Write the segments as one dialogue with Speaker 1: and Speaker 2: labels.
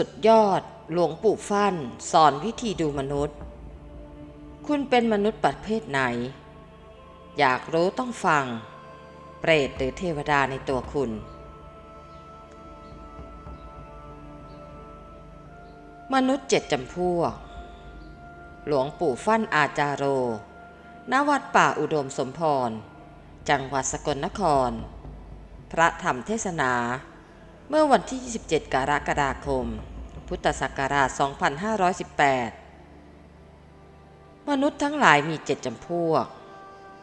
Speaker 1: สุดยอด หลวงปู่ฟั่น สอนวิธีดูมนุษย์ คุณเป็นมนุษย์ประเภทไหน อยากรู้ต้องฟัง เปรตหรือเทวดาในตัวคุณ มนุษย์เจ็ดจำพวก หลวงปู่ฟั่นอาจาโร ณ วัดป่าอุดมสมพร จังหวัดสกลนคร พระธรรมเทศนา เมื่อวันที่ 27 กรกฎาคม พุทธศักราช 2518 มนุษย์ทั้งหลายมีเจ็ดจำพวก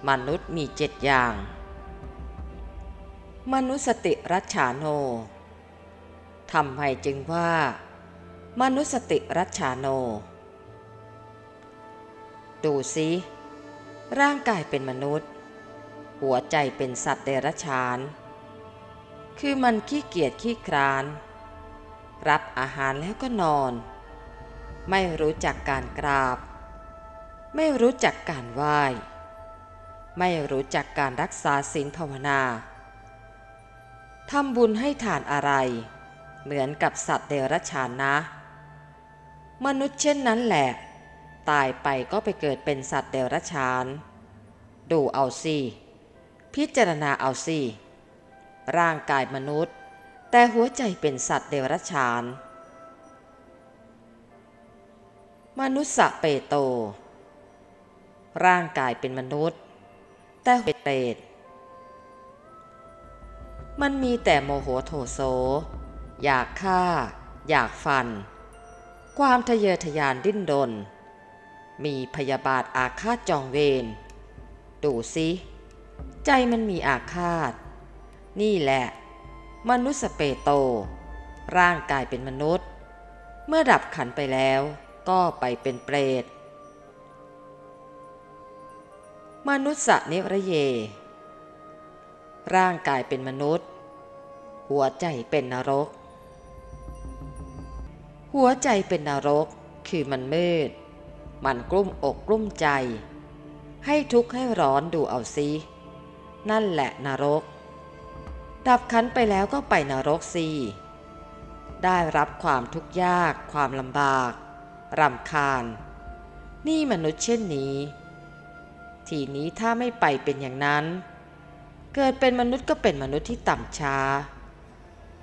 Speaker 1: มนุษย์มีเจ็ดอย่าง มนุสติรัชาโนทำไมจึงว่า มนุสติรัชชาโน ดูสิร่างกายเป็นมนุษย์ หัวใจเป็นสัตว์เดรัจฉาน คือมันขี้เกียจขี้คร้าน รับอาหารแล้วก็นอน ไม่รู้จักการกราบ ไม่รู้จักการไหว้ ไม่รู้จักการรักษาศีลภาวนาทำบุญให้ทานอะไร เหมือนกับสัตว์เดรัจฉานนะ มนุษย์เช่นนั้นแหละ ตายไปก็ไปเกิดเป็นสัตว์เดรัจฉาน ดูเอาสิพิจารณาเอาสิ ร่างกายมนุษย์ แต่หัวใจเป็นสัตว์เดรัจฉาน มนุษย์สเปโต ร่างกายเป็นมนุษย์ แต่เป็นเปรตมันมีแต่โมโหโทโส อยากฆ่า อยากฟัน ความทะเยอทะยานดิ้นรน มีพยาบาทอาฆาตจองเวร ดูสิ ใจมันมีอาฆาต นี่แหละ มนุษย์สเปโต ร่างกายเป็นมนุษย์ เมื่อดับขันไปแล้วก็ไปเป็นเปรต มนุษย์สนิระเย ร่างกายเป็นมนุษย์ หัวใจเป็นนรก หัวใจเป็นนรกคือมันมืด มันกลุ้มอกกลุ้มใจ ให้ทุกข์ให้ร้อนดูเอาซิ นั่นแหละนรก ดับขันไปแล้วก็ไปนรกสิได้รับความทุกข์ยาก ความลำบากรำคาญ นี่มนุษย์เช่นนี้ ทีนี้ถ้าไม่ไปเป็นอย่างนั้น เกิดเป็นมนุษย์ก็เป็นมนุษย์ที่ต่ำช้า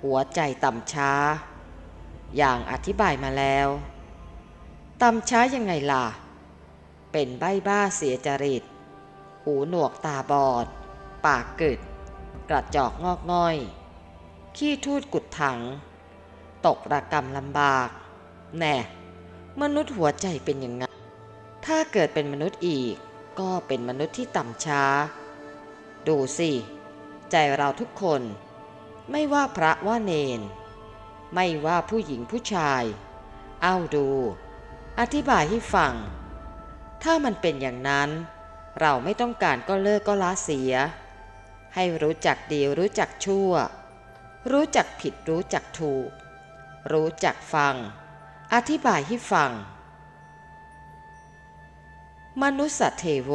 Speaker 1: หัวใจต่ำช้า อย่างอธิบายมาแล้ว ต่ำช้ายังไงล่ะ เป็นใบ้บ้าเสียจริต หูหนวกตาบอด ปากกึด กระจอกงอกง่อย ขี้ทูดกุดถัง ตกระกรรมลำบาก แน่ มนุษย์หัวใจเป็นย่างนั้นถ้าเกิดเป็นมนุษย์อีก ก็เป็นมนุษย์ที่ต่ำช้า ดูสิ ใจเราทุกคน ไม่ว่าพระว่าเนน ไม่ว่าผู้หญิงผู้ชาย เอาดู อธิบายให้ฟัง ถ้ามันเป็นอย่างนั้น เราไม่ต้องการก็เลิกก็ละเสีย ให้รู้จักดีรู้จักชั่ว รู้จักผิดรู้จักถูก รู้จักฟัง อธิบายให้ฟัง มนุษย์เทโว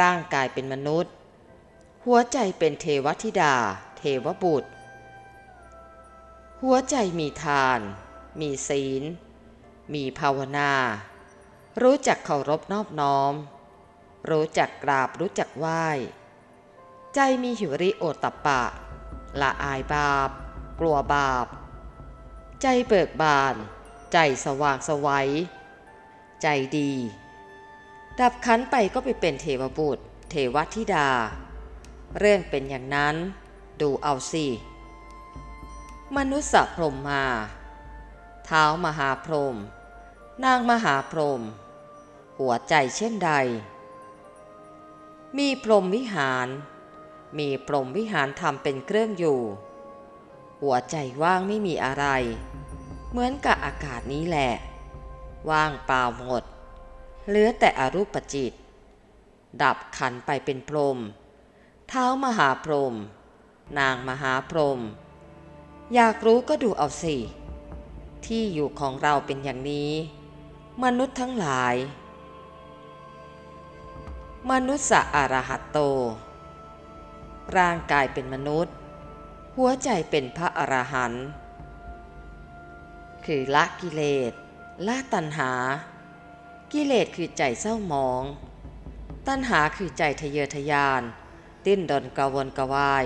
Speaker 1: ร่างกายเป็นมนุษย์ หัวใจเป็นเทวธิดา เทวบุตร หัวใจมีทาน มีศีล มีภาวนา รู้จักเคารพนอบน้อม รู้จักกราบรู้จักไหว้ ใจมีหิวริโอตตปปะ ละอายบาป กลัวบาป ใจเบิกบาน ใจสว่างสวัย ใจดี ดับขันไปก็ไปเป็นเทวบุตร เทวธิดา เรื่องเป็นอย่างนั้น ดูเอาสิ มนุษย์พรมมา เท้ามหาพรหมนางมหาพรหมหัวใจเช่นใด มีพรหมวิหาร มีพรหมวิหารทำเป็นเครื่องอยู่ หัวใจว่างไม่มีอะไร เหมือนกับอากาศนี้แหละ ว่างเปล่าหมด เหลือแต่อรูปจิต ดับขันไปเป็นพรหมเท้ามหาพรหมนางมหาพรหมอยากรู้ก็ดูเอาสิ ที่อยู่ของเราเป็นอย่างนี้ มนุษย์ทั้งหลาย มนุษย์สะอรหัตโต ร่างกายเป็นมนุษย์ หัวใจเป็นพระอรหันต์คือละกิเลสละตัณหา กิเลสคือใจเศร้าหมอง ตัณหาคือใจทะเยอทะยานดิ้นดนกระวนกระวาย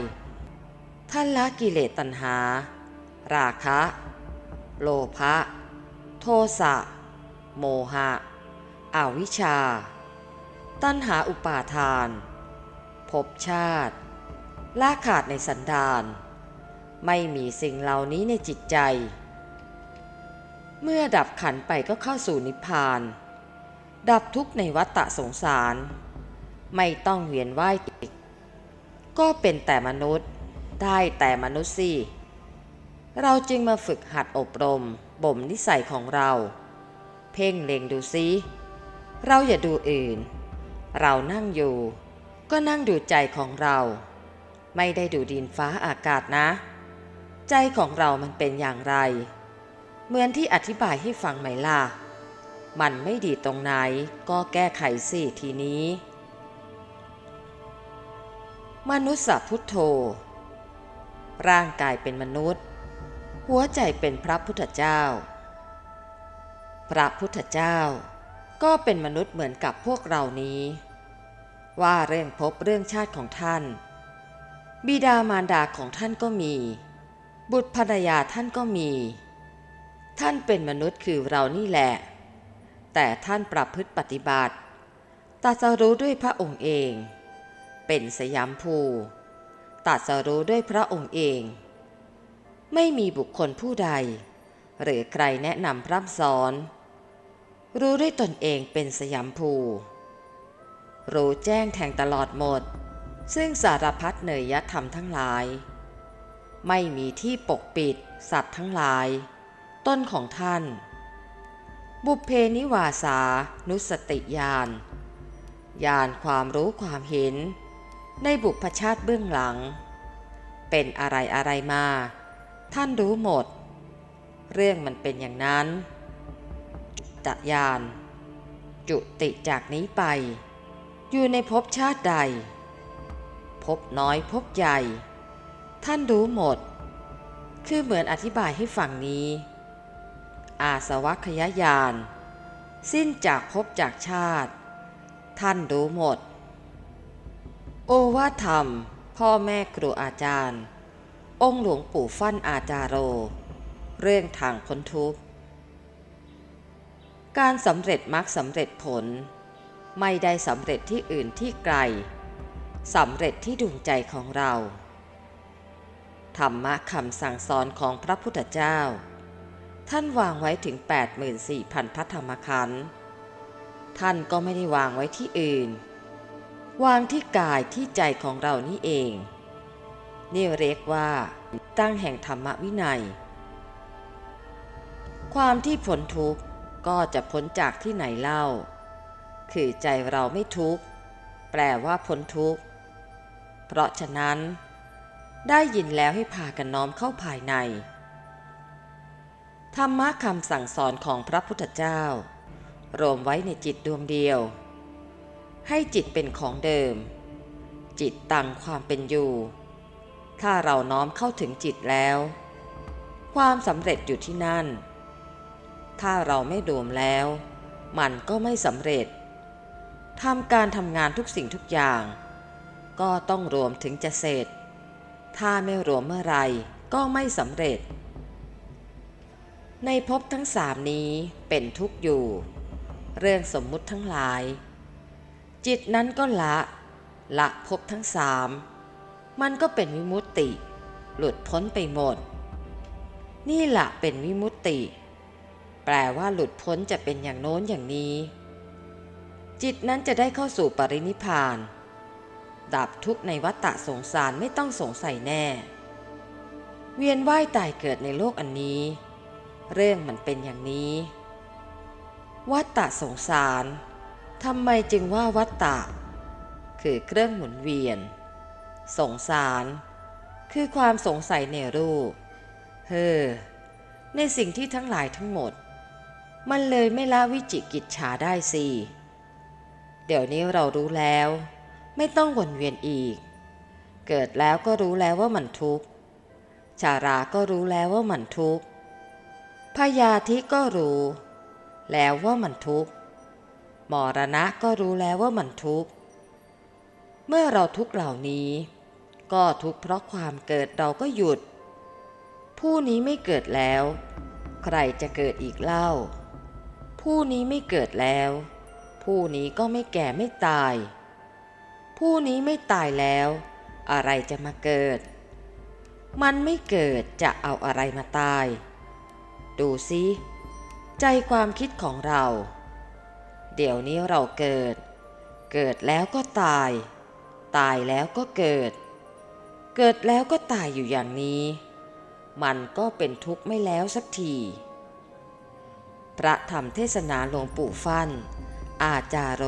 Speaker 1: ท่านละกิเลสตัณหา ราคะ โลภะ โทสะ โมหะ อวิชชา ตัณหาอุปาทานภพชาติ ละขาดในสันดาน ไม่มีสิ่งเหล่านี้ในจิตใจ เมื่อดับขันไปก็เข้าสู่นิพพาน ดับทุกข์ในวัฏฏะสงสาร ไม่ต้องเวียนว่ายอีก ก็เป็นแต่มนุษย์ได้แต่มนุษย์สิเราจึงมาฝึกหัดอบรม บ่มนิสัยของเรา เพ่งเล็งดูซิเราอย่าดูอื่น เรานั่งอยู่ ก็นั่งดูใจของเรา ไม่ได้ดูดินฟ้าอากาศนะ ใจของเรามันเป็นอย่างไร เหมือนที่อธิบายให้ฟังไหมล่ะ มันไม่ดีตรงไหนก็แก้ไขสิทีนี้ มนุษย์พุทโธ ร่างกายเป็นมนุษย์ หัวใจเป็นพระพุทธเจ้า พระพุทธเจ้าก็เป็นมนุษย์เหมือนกับพวกเรานี้ ว่าเรื่องพบเรื่องชาติของท่าน บิดามารดาของท่านก็มี บุตรภรรยาท่านก็มี ท่านเป็นมนุษย์คือเรานี่แหละ แต่ท่านประพฤติปฏิบัติตรัสรู้ด้วยพระองค์เอง เป็นสยามภูตรัสรู้ด้วยพระองค์เอง ไม่มีบุคคลผู้ใด หรือใครแนะนำพร่ำสอน รู้ด้วยตนเองเป็นสยามภูรู้แจ้งแทงตลอดหมด ซึ่งสารพัดเนยธรรมทั้งหลาย ไม่มีที่ปกปิดสัตว์ทั้งหลาย ต้นของท่าน บุพเพนิวาสานุสติญาณญาณความรู้ความเห็น ในบุพชาติเบื้องหลัง เป็นอะไรอะไรมา ท่านรู้หมด เรื่องมันเป็นอย่างนั้นตญาณจุติจากนี้ไป อยู่ในภพชาติใด พบน้อยพบใหญ่ ท่านรู้หมด คือเหมือนอธิบายให้ฟังนี้ อาสวัคยายาน สิ้นจากภพจากชาติ ท่านรู้หมด โอวาทธรรม พ่อแม่ครูอาจารย์ องค์หลวงปู่ฟั่นอาจารโร เรื่องทางพ้นทุกข์การสำเร็จมรรคสำเร็จผล ไม่ได้สำเร็จที่อื่นที่ไกล สำเร็จที่ดวงใจของเรา ธรรมะคำสั่งสอนของพระพุทธเจ้า ท่านวางไว้ถึง 84,000พระธรรมขันธ์ท่านก็ไม่ได้วางไว้ที่อื่น วางที่กายที่ใจของเรานี่เอง นี่เรียกว่า ตั้งแห่งธรรมวินัย ความที่พ้นทุกข์ก็จะพ้นจากที่ไหนเล่า คือใจเราไม่ทุกข์ แปลว่าพ้นทุกข์ เพราะฉะนั้น ได้ยินแล้วให้พากันน้อมเข้าภายใน ธรรมะคำสั่งสอนของพระพุทธเจ้า รวมไว้ในจิตดวงเดียว ให้จิตเป็นของเดิม จิตตั้งความเป็นอยู่ ถ้าเราน้อมเข้าถึงจิตแล้ว ความสำเร็จอยู่ที่นั่น ถ้าเราไม่รวมแล้ว มันก็ไม่สำเร็จทำการทำงานทุกสิ่งทุกอย่าง ก็ต้องรวมถึงจะเสร็จ ถ้าไม่รวมเมื่อไรก็ไม่สำเร็จ ในภพทั้งสามนี้เป็นทุกข์อยู่ เรื่องสมมุติทั้งหลาย จิตนั้นก็ละ ละภพทั้งสามมันก็เป็นวิมุตติ หลุดพ้นไปหมด นี่แหละเป็นวิมุตติ แปลว่าหลุดพ้นจะเป็นอย่างโน้นอย่างนี้ จิตนั้นจะได้เข้าสู่ปรินิพพาน ดับทุกข์ในวัฏฏะสงสารไม่ต้องสงสัยแน่ เวียนว่ายตายเกิดในโลกอันนี้ เรื่องมันเป็นอย่างนี้ วัฏฏะสงสารทำไมจึงว่าวัฏฏะคือเครื่องหมุนเวียน สงสาร คือความสงสัยในรูป เฮอในสิ่งที่ทั้งหลายทั้งหมด มันเลยไม่ละวิจิกิจฉาได้สิ เดี๋ยวนี้เรารู้แล้ว ไม่ต้องวนเวียนอีก เกิดแล้วก็รู้แล้วว่ามันทุกข์ชาราก็รู้แล้วว่ามันทุกข์พยาธิก็รู้ แล้วว่ามันทุกข์มรณะก็รู้แล้วว่ามันทุกข์เมื่อเราทุกเหล่านี้ ก็ทุกเพราะความเกิดเราก็หยุด ผู้นี้ไม่เกิดแล้ว ใครจะเกิดอีกเล่า ผู้นี้ไม่เกิดแล้ว ผู้นี้ก็ไม่แก่ไม่ตาย ผู้นี้ไม่ตายแล้ว อะไรจะมาเกิด มันไม่เกิดจะเอาอะไรมาตาย ดูสิใจความคิดของเรา เดี๋ยวนี้เราเกิด เกิดแล้วก็ตาย ตายแล้วก็เกิด เกิดแล้วก็ตายอยู่อย่างนี้ มันก็เป็นทุกข์ไม่แล้วสักทีพระธรรมเทศนาหลวงปู่ฟั่น อาจาโร